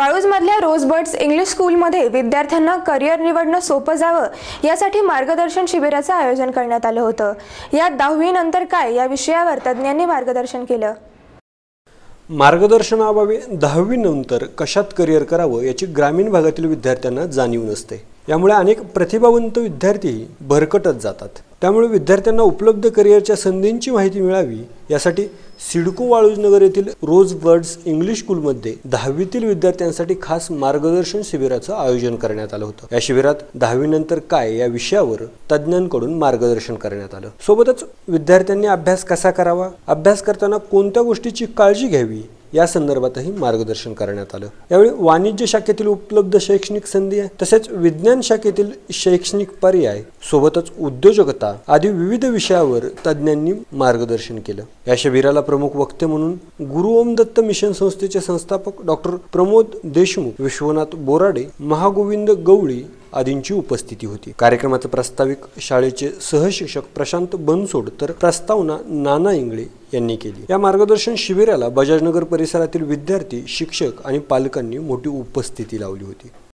वाळूजमधल्या रोजबर्ड्स English स्कूलमध्ये विद्यार्थ्यांना career निवडणं सोपं जावं यासाठी मार्गदर्शन शिबिराचं आयोजन करण्यात आलं होतं. यात दहावीनंतर काय या विषयावर तज्ज्ञांनी मार्गदर्शन केलं? मार्गदर्शनाअभावी दहावीनंतर कशात करिअर करावं याची ग्रामीण भागातील विद्यार्थ्यांना जाणीव नसते. यामुळे अनेक प्रतिभावंत विद्यार्थीही भरकटत जातात. त्यामुळे विद्यार्थ्यांना उपलब्ध करिअरच्या संधींची माहिती मिळावी यासाठी सिडको वाळूजनगर येथील रोज बर्ड्स इंग्लिश स्कूलमध्ये दहावीतील विद्यार्थ्यांसाठी खास मार्गदर्शन शिबिराचं आयोजन करण्यात आलं होतं. या शिबिरात दहावीनंतर काय या विषयावर तज्ज्ञांकडून मार्गदर्शन करण्यात आलं. सोबतच विद्यार्थ्यांनी अभ्यास कसा करावा? अभ्यास करताना कोणत्या गोष्टीची काळजी घ्यावी? या संदर्भातही मार्गदर्शन करण्यात आलं. यावेळी वाणिज्य शाखेतील उपलब्ध शैक्षणिक संधी तसेच विज्ञान शाखेतील शैक्षणिक पर्याय सोबतच उद्योजकता आदी विविध विषयावर तज्ज्ञांनी मार्गदर्शन केलं. या शिबिराला प्रमुख वक्ते म्हणून गुरु ओम दत्त मिशन संस्थेचे संस्थापक डॉक्टर प्रमोद देशमुख विश्वनाथ बोराडे महागोविंद गवळी आदींची उपस्थिती होती. कार्यक्रमाचे प्रास्ताविक शाळेचे सहशिक्षक प्रशांत बनसोड तर प्रस्तावना नाना इंगळे यांनी केली. या मार्गदर्शन शिबिराला बजाजनगर परिसरातील विद्यार्थी शिक्षक आणि पालकांनी मोठी उपस्थिती लावली होती.